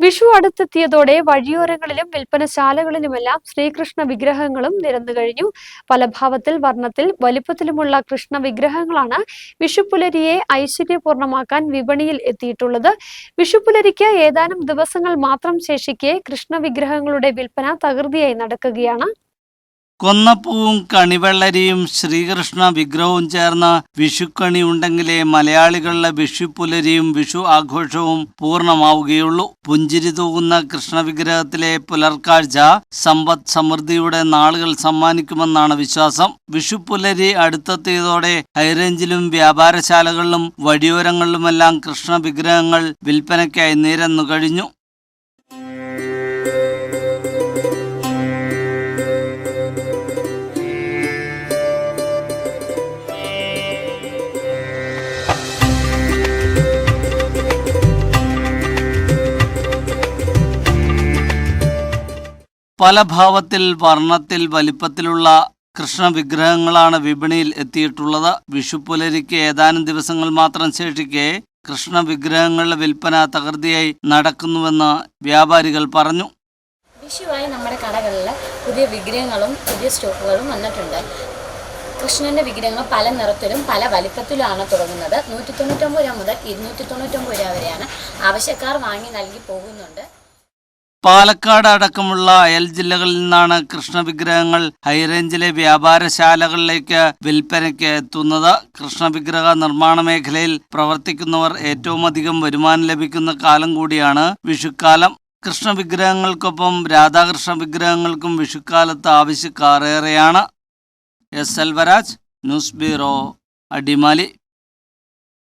വിഷു അടുത്തെത്തിയതോടെ വഴിയോരങ്ങളിലും വിൽപ്പനശാലകളിലുമെല്ലാം ശ്രീകൃഷ്ണ വിഗ്രഹങ്ങളും നിരന്നു കഴിഞ്ഞു. പല ഭാവത്തിൽ വർണത്തിൽ വലിപ്പത്തിലുമുള്ള കൃഷ്ണ വിഗ്രഹങ്ങളാണ് വിഷുപ്പുലരിയെ ഐശ്വര്യപൂർണമാക്കാൻ വിപണിയിൽ എത്തിയിട്ടുള്ളത്. വിഷുപ്പുലരിക്ക് ഏതാനും ദിവസങ്ങൾ മാത്രം ശേഷിക്കെ കൃഷ്ണ വിഗ്രഹങ്ങളുടെ വിൽപ്പന തകൃതിയായി നടക്കുകയാണ്. കൊന്നപ്പൂവും കണിവെള്ളരിയും ശ്രീകൃഷ്ണ വിഗ്രഹവും ചേർന്ന വിഷുക്കണി ഉണ്ടെങ്കിലേ മലയാളികളുടെ വിഷുപ്പുലരിയും വിഷു ആഘോഷവും പൂർണമാവുകയുള്ളൂ. പുഞ്ചിരി തൂകുന്ന കൃഷ്ണവിഗ്രഹത്തിലെ പുലർക്കാഴ്ച സമ്പദ് സമൃദ്ധിയുടെ നാളുകൾ സമ്മാനിക്കുമെന്നാണ് വിശ്വാസം. വിഷുപ്പുലരി അടുത്തെത്തിയതോടെ ഹൈറേഞ്ചിലും വ്യാപാരശാലകളിലും വഴിയോരങ്ങളിലുമെല്ലാം കൃഷ്ണ വിഗ്രഹങ്ങൾ വിൽപ്പനയ്ക്കായി നിരന്നു കഴിഞ്ഞു. പല ഭാവത്തിൽ വർണത്തിൽ വലിപ്പത്തിലുള്ള കൃഷ്ണ വിഗ്രഹങ്ങളാണ് വിപണിയിൽ എത്തിയിട്ടുള്ളത്. വിഷുപ്പുലരിക്ക് ഏതാനും ദിവസങ്ങൾ മാത്രം ശേഷിക്കെ കൃഷ്ണ വിഗ്രഹങ്ങളുടെ വിൽപ്പന തകൃതിയായി നടക്കുന്നുവെന്ന് വ്യാപാരികൾ പറഞ്ഞു. വിഷുവായി നമ്മുടെ കടകളിൽ പുതിയ വിഗ്രഹങ്ങളും പുതിയ സ്റ്റോക്കുകളും വന്നിട്ടുണ്ട്. കൃഷ്ണന്റെ വിഗ്രഹങ്ങൾ പല നിറത്തിലും പല വലിപ്പത്തിലുമാണ് തുടങ്ങുന്നത്. നൂറ്റി തൊണ്ണൂറ്റൊമ്പത് രൂപ മുതൽ ഇരുന്നൂറ്റി തൊണ്ണൂറ്റൊമ്പത് രൂപ വരെയാണ് ആവശ്യക്കാർ വാങ്ങി നൽകി പോകുന്നുണ്ട്. പാലക്കാട് അടക്കമുള്ള അയൽ ജില്ലകളിൽ നിന്നാണ് കൃഷ്ണ വിഗ്രഹങ്ങൾ ഹൈറേഞ്ചിലെ വ്യാപാരശാലകളിലേക്ക് വിൽപ്പനയ്ക്ക് എത്തുന്നത്. കൃഷ്ണ വിഗ്രഹ നിർമ്മാണ മേഖലയിൽ പ്രവർത്തിക്കുന്നവർ ഏറ്റവും അധികം വരുമാനം ലഭിക്കുന്ന കാലം കൂടിയാണ് വിഷുക്കാലം. കൃഷ്ണ വിഗ്രഹങ്ങൾക്കൊപ്പം രാധാകൃഷ്ണ വിഗ്രഹങ്ങൾക്കും വിഷുക്കാലത്ത് ആവശ്യക്കാർ ഏറെയാണ് S Elvaraj news bureau Adimali.